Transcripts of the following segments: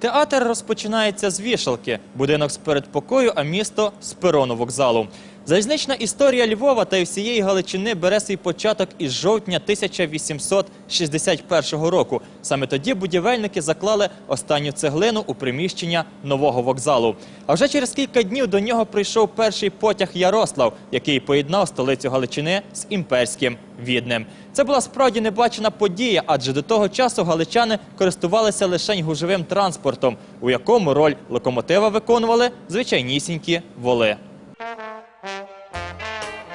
Театр розпочинається з вішалки, будинок з передпокою, а місто з перону вокзалу. Залізнична історія Львова та й всієї Галичини бере свій початок із жовтня 1861 року. Саме тоді будівельники заклали останню цеглину у приміщення нового вокзалу. А вже через кілька днів до нього прийшов перший потяг Ярослав, який поєднав столицю Галичини з імперським Віднем. Це була справді небачена подія, адже до того часу галичани користувалися лише гужовим транспортом, у якому роль локомотива виконували звичайнісінькі воли.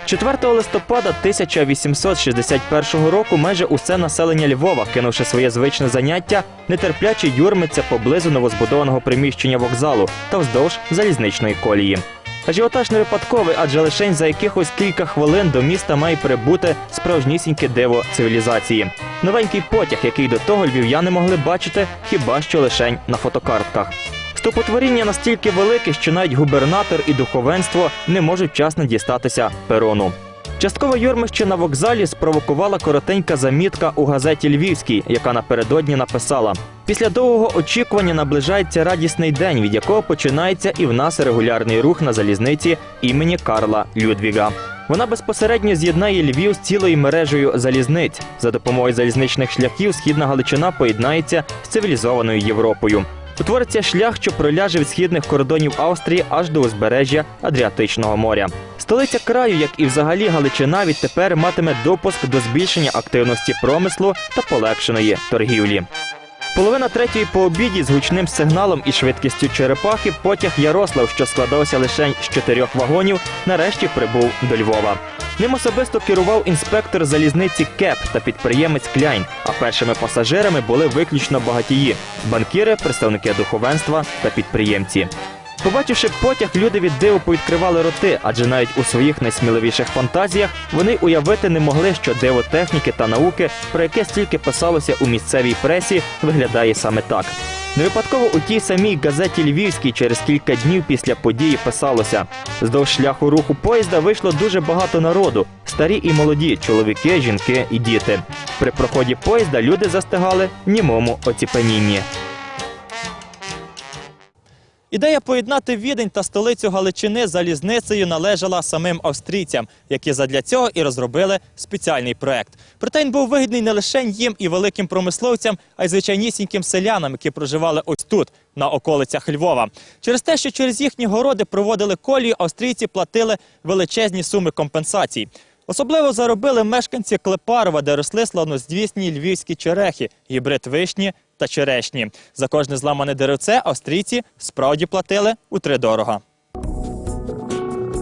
4 листопада 1861 року майже усе населення Львова, кинувши своє звичне заняття, нетерпляче юрмиться поблизу новозбудованого приміщення вокзалу та вздовж залізничної колії. Ажіотаж не випадковий, адже лишень за якихось кілька хвилин до міста має прибути справжнісіньке диво цивілізації. Новенький потяг, який до того львів'яни могли бачити хіба що лишень на фотокартках. Стопотворіння настільки велике, що навіть губернатор і духовенство не можуть вчасно дістатися перону. Часткове юрмище на вокзалі спровокувала коротенька замітка у газеті Львівській, яка напередодні написала: після довгого очікування наближається радісний день, від якого починається і в нас регулярний рух на залізниці імені Карла Людвіга. Вона безпосередньо з'єднає Львів з цілою мережею залізниць. За допомогою залізничних шляхів східна Галичина поєднається з цивілізованою Європою. Утвориться шлях, що проляже від східних кордонів Австрії аж до узбережжя Адріатичного моря. Столиця краю, як і взагалі Галичина, відтепер матиме допуск до збільшення активності промислу та полегшеної торгівлі. Половина третьої по обіді з гучним сигналом і швидкістю черепахи потяг Ярослав, що складався лише з чотирьох вагонів, нарешті прибув до Львова. Ним особисто керував інспектор залізниці КЕП та підприємець Кляйн. А першими пасажирами були виключно багатії банкіри, представники духовенства та підприємці. Побачивши потяг, люди від диву повідкривали роти, адже навіть у своїх найсміливіших фантазіях вони уявити не могли, що диво техніки та науки, про яке стільки писалося у місцевій пресі, виглядає саме так. Не випадково у тій самій газеті Львівській через кілька днів після події писалося: здовж шляху руху поїзда вийшло дуже багато народу: старі і молоді, чоловіки, жінки і діти. При проході поїзда люди застигали в німому оціпенінні. Ідея поєднати Відень та столицю Галичини залізницею належала самим австрійцям, які задля цього і розробили спеціальний проект. Проте він був вигідний не лише їм і великим промисловцям, а й звичайнісіньким селянам, які проживали ось тут, на околицях Львова. Через те, що через їхні городи проводили колію, австрійці платили величезні суми компенсацій. Особливо заробили мешканці Клепарова, де росли славнозвісні львівські черехи, гібрид вишні та черешні. За кожне зламане деревце австрійці справді платили утридорога.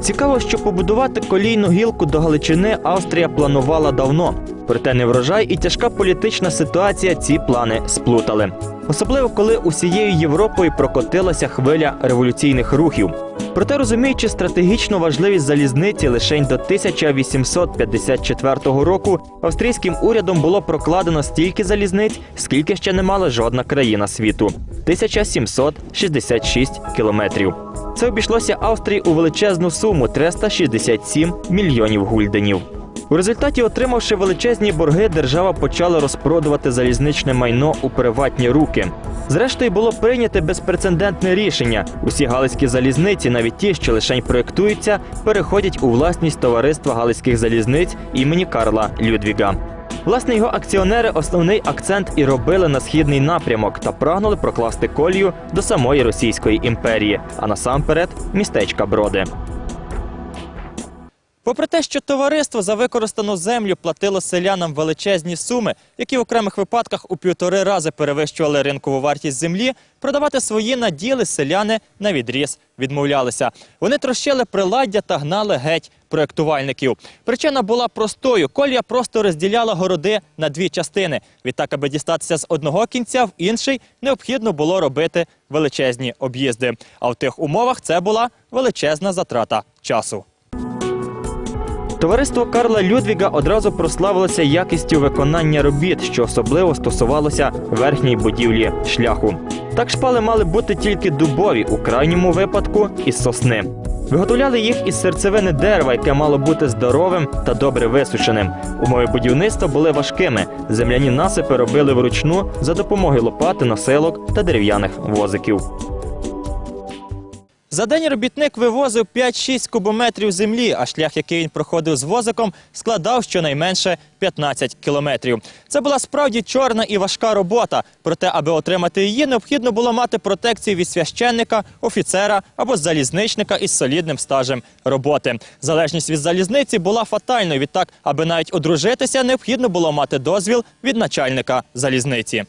Цікаво, що побудувати колійну гілку до Галичини Австрія планувала давно. Проте неврожай і тяжка політична ситуація ці плани сплутали. Особливо коли усією Європою прокотилася хвиля революційних рухів. Проте, розуміючи стратегічну важливість залізниці, лише до 1854 року австрійським урядом було прокладено стільки залізниць, скільки ще не мала жодна країна світу 1766 кілометрів. Це обійшлося Австрії у величезну суму 367 мільйонів гульденів. У результаті, отримавши величезні борги, держава почала розпродувати залізничне майно у приватні руки. Зрештою, було прийнято безпрецедентне рішення. Усі галицькі залізниці, навіть ті, що лише перектуються, переходять у власність товариства галицьких залізниць імені Карла Людвіга. Власне, його акціонери основний акцент і робили на східний напрямок та прагнули прокласти колію до самої Російської імперії, а насамперед містечка Броди. Попри те, що товариство за використану землю платило селянам величезні суми, які в окремих випадках у півтори рази перевищували ринкову вартість землі, продавати свої наділи селяни на відріз відмовлялися. Вони трощили приладдя та гнали геть проєктувальників. Причина була простою: колія просто розділяла городи на дві частини. Відтак, аби дістатися з одного кінця в інший, необхідно було робити величезні об'їзди. А в тих умовах це була величезна затрата часу. Товариство Карла Людвіга одразу прославилося якістю виконання робіт, що особливо стосувалося верхньої будівлі шляху. Так шпали мали бути тільки дубові, у крайньому випадку із сосни. Виготовляли їх із серцевини дерева, яке мало бути здоровим та добре висушеним. Умови будівництва були важкими. Земляні насипи робили вручну за допомогою лопати, носилок та дерев'яних возиків. За день робітник вивозив 5-6 кубометрів землі, а шлях, який він проходив з возиком, складав щонайменше 15 кілометрів. Це була справді чорна і важка робота. Проте, аби отримати її, необхідно було мати протекцію від священника, офіцера або залізничника із солідним стажем роботи. Залежність від залізниці була фатальною. Відтак, аби навіть одружитися, необхідно було мати дозвіл від начальника залізниці.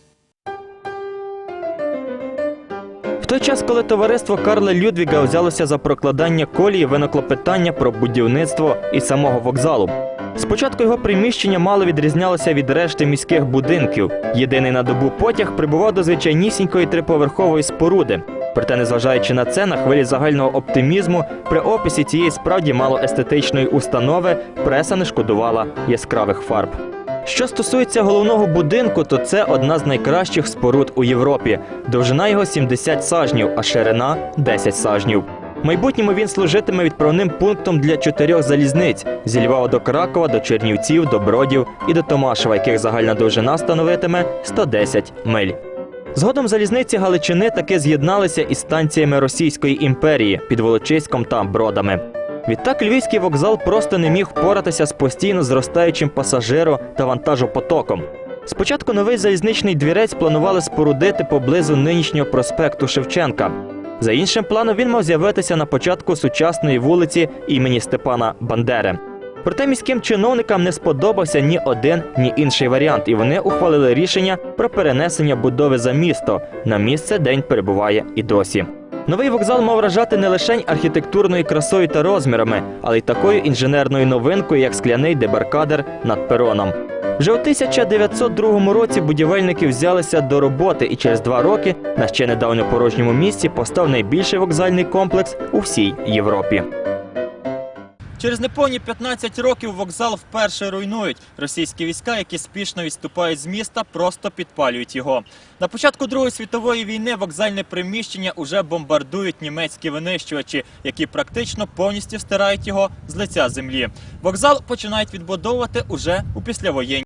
Той час, коли товариство Карла Людвіга взялося за прокладання колії, виникло питання про будівництво і самого вокзалу. Спочатку його приміщення мало відрізнялося від решти міських будинків. Єдиний на добу потяг прибував до звичайнісінької триповерхової споруди. Проте, незважаючи на це, на хвилі загального оптимізму, при описі цієї справді малоестетичної установи преса не шкодувала яскравих фарб. Що стосується головного будинку, то це одна з найкращих споруд у Європі. Довжина його 70 сажнів, а ширина 10 сажнів. Майбутньому він служитиме відправним пунктом для чотирьох залізниць зі Львова до Кракова, до Чернівців, до Бродів і до Томашева, яких загальна довжина становитиме 110 миль. Згодом залізниці Галичини таки з'єдналися із станціями Російської імперії під Волочиськом та Бродами. Відтак львівський вокзал просто не міг впоратися з постійно зростаючим пасажиро та вантажопотоком. Спочатку новий залізничний двірець планували спорудити поблизу нинішнього проспекту Шевченка. За іншим планом він мав з'явитися на початку сучасної вулиці імені Степана Бандери. Проте міським чиновникам не сподобався ні один, ні інший варіант, і вони ухвалили рішення про перенесення будови за місто. На місце день перебуває і досі. Новий вокзал мав вражати не лише архітектурною красою та розмірами, але й такою інженерною новинкою, як скляний дебаркадер над пероном. Вже у 1902 році будівельники взялися до роботи, і через два роки на ще недавно порожньому місці постав найбільший вокзальний комплекс у всій Європі. Через неповні 15 років вокзал вперше руйнують. Російські війська, які спішно відступають з міста, просто підпалюють його. На початку Другої світової війни вокзальне приміщення уже бомбардують німецькі винищувачі, які практично повністю стирають його з лиця землі. Вокзал починають відбудовувати уже у післявоєнні.